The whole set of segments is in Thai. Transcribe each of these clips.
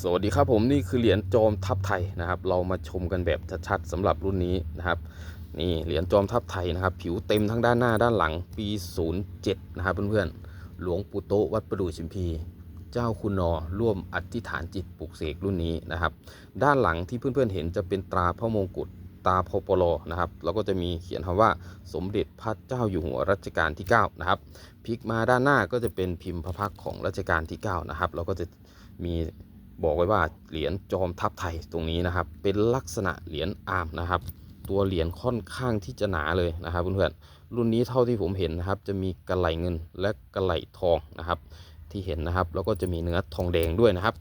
สวัสดีครับผมนี่คือเหรียญจอมทัพไทยนะครับ เรามาชมกันแบบชัดๆสำหรับรุ่นนี้นะครับ นี่เหรียญจอมทัพไทยนะครับ ผิวเต็มทั้งด้านหน้าด้านหลังปี 07 นะครับเพื่อนๆหลวงปู่โตวัดประดู่ชิมพี เจ้าคุณนอร่วมอธิษฐานจิตปลุกเสกรุ่นนี้นะครับ ด้านหลังที่เพื่อนๆเห็นจะเป็นตราพระมงกุฎตราพปลนะครับแล้วก็จะมีเขียนคำว่าสมเด็จพระเจ้าอยู่หัวรัชกาลที่ 9 นะครับพลิกมาด้านหน้าก็จะเป็นพิมพ์พระพักของรัชกาลที่ 9 นะครับแล้วก็จะมี บอกไว้ว่าเหรียญจอมทัพไทยตรงนี้นะครับ เป็นลักษณะเหรียญอาร์มนะครับ ตัวเหรียญค่อนข้างที่จะหนาเลยนะครับเพื่อนๆรุ่นนี้เท่าที่ผมเห็นนะครับ จะมีกระไหลเงินและกระไหลทองนะครับ ที่เห็นนะครับแล้วก็จะมีเนื้อทองแดงด้วยนะครับ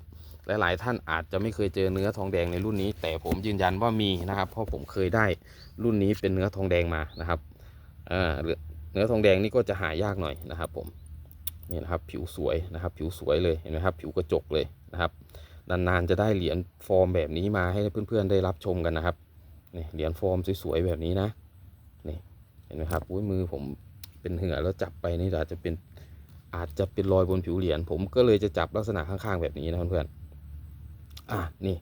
หลายๆท่านอาจจะไม่เคยเจอเนื้อทองแดงในรุ่นนี้ แต่ผมยืนยันว่ามีนะครับ เพราะผมเคยได้รุ่นนี้เป็นเนื้อทองแดงมานะครับเนื้อทองแดงนี่ก็จะหายากหน่อยนะครับผมนี่นะครับผิวสวยนะครับ ผิวสวยเลยเห็นไหมครับ ผิวกระจกเลยนะครับ นานๆจะได้เหรียญฟอร์มแบบนี้มาให้เพื่อนๆได้รับชมกันนะครับนี่เหรียญฟอร์มสวยๆแบบนี้นะนี่เห็นไหมครับอุ้ยมือผมเป็นเหงื่อแล้วจับไปนี่อาจจะเป็นอาจจะเป็นรอยบนผิวเหรียญผมก็เลยจะจับลักษณะข้างๆแบบนี้นะเพื่อนๆอะนี่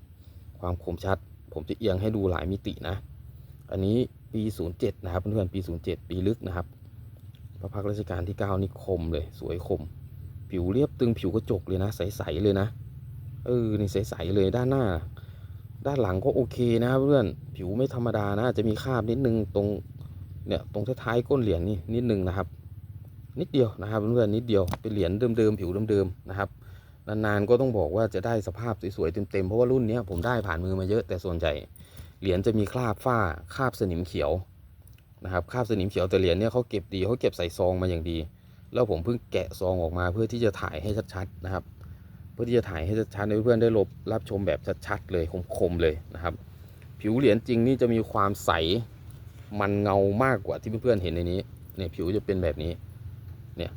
ความคมชัด ผมจะเอียงให้ดูหลายมิตินะ อันนี้ปี 07 นะครับเพื่อนๆปี 07 ปีลึกนะครับ พระพักตร์รัชกาลที่ 9 นี่คมเลยสวยคม ผิวเรียบตึงผิวกระจกเลยนะ ใส ๆ เลยนะ เออนี่ใสๆเลยด้านหน้า ด้านหลังก็โอเคนะครับเพื่อนผิวไม่ธรรมดานะจะมีคราบนิดนึงตรงเนี่ยตรงท้ายๆก้นเหรียญนี่นิดนึงนะครับ นิดเดียวนะครับเพื่อนๆนิดเดียวเป็นเหรียญเดิมๆผิวเดิมๆนะครับนานๆก็ต้องบอกว่าจะได้สภาพสวยๆเต็มๆเพราะว่ารุ่นนี้ผมได้ผ่านมือมาเยอะแต่ส่วนใหญ่เหรียญจะมีคราบฝ้าคราบสนิมเขียวนะครับคราบสนิมเขียวแต่เหรียญเนี้ยเขาเก็บดีเขาเก็บใส่ซองมาอย่างดี แล้วผมเพิ่งแกะซองออกมาเพื่อที่จะถ่ายให้ชัดๆนะครับ พื่อที่จะถ่ายให้ชัดๆให้เพื่อนได้รับรับชมแบบชัดๆเลยคมๆเลยนะครับ ผิวเหรียญจริงนี่จะมีความใสมันเงามากกว่าที่เพื่อนๆเห็นในนี้เนี่ยผิวจะเป็นแบบนี้เนี่ย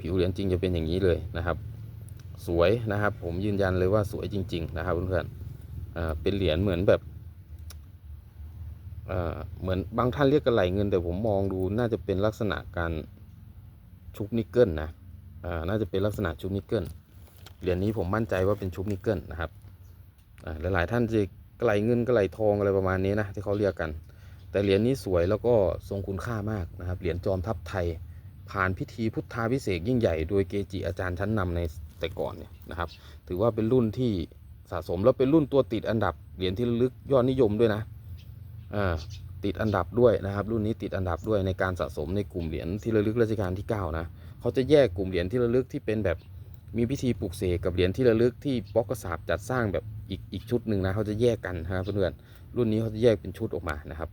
ผิวเหรียญจริงจะเป็นอย่างนี้เลยนะครับ สวยนะครับ ผมยืนยันเลยว่าสวยจริง ๆ นะครับเพื่อนๆอ่าเป็นเหรียญเหมือนแบบเหมือนบางท่านเรียกกระไหลเงิน แต่ผมมองดูน่าจะเป็นลักษณะการชุบนิกเกิลนะน่าจะเป็นลักษณะชุบนิกเกิล เหรียญนี้ผมมั่นใจว่าเป็นชุบนิกเกิลนะครับอ่าหลายๆท่านจะกระไหลเงินกระไหลทองอะไรประมาณนี้นะที่เขาเรียกกัน แต่เหรียญนี้สวยแล้วก็ทรงคุณค่ามากนะครับเหรียญจอมทัพไทย ผ่านพิธีพุทธาพิเศษยิ่งใหญ่โดยเกจิอาจารย์ชั้นนำในแต่ก่อนเนี่ยนะครับ ถือว่าเป็นรุ่นที่สะสมแล้วเป็นรุ่นตัวติดอันดับเหรียญที่ลึกยอดนิยมด้วยนะติดอันดับด้วยนะครับ รุ่นนี้ติดอันดับด้วยในการสะสมในกลุ่มเหรียญที่ระลึกรัชกาลที่ 9 นะเขาจะแยกกลุ่มเหรียญที่ระลึกที่เป็นแบบ มีพิธีปลุกเสกกับเหรียญที่ระลึกที่ป๊อกกระสาบจัดสร้างแบบอีกอีกชุดหนึ่งนะเขาจะแยกกันนะครับเพื่อนๆรุ่นนี้เขาจะแยกเป็นชุดออกมานะครับ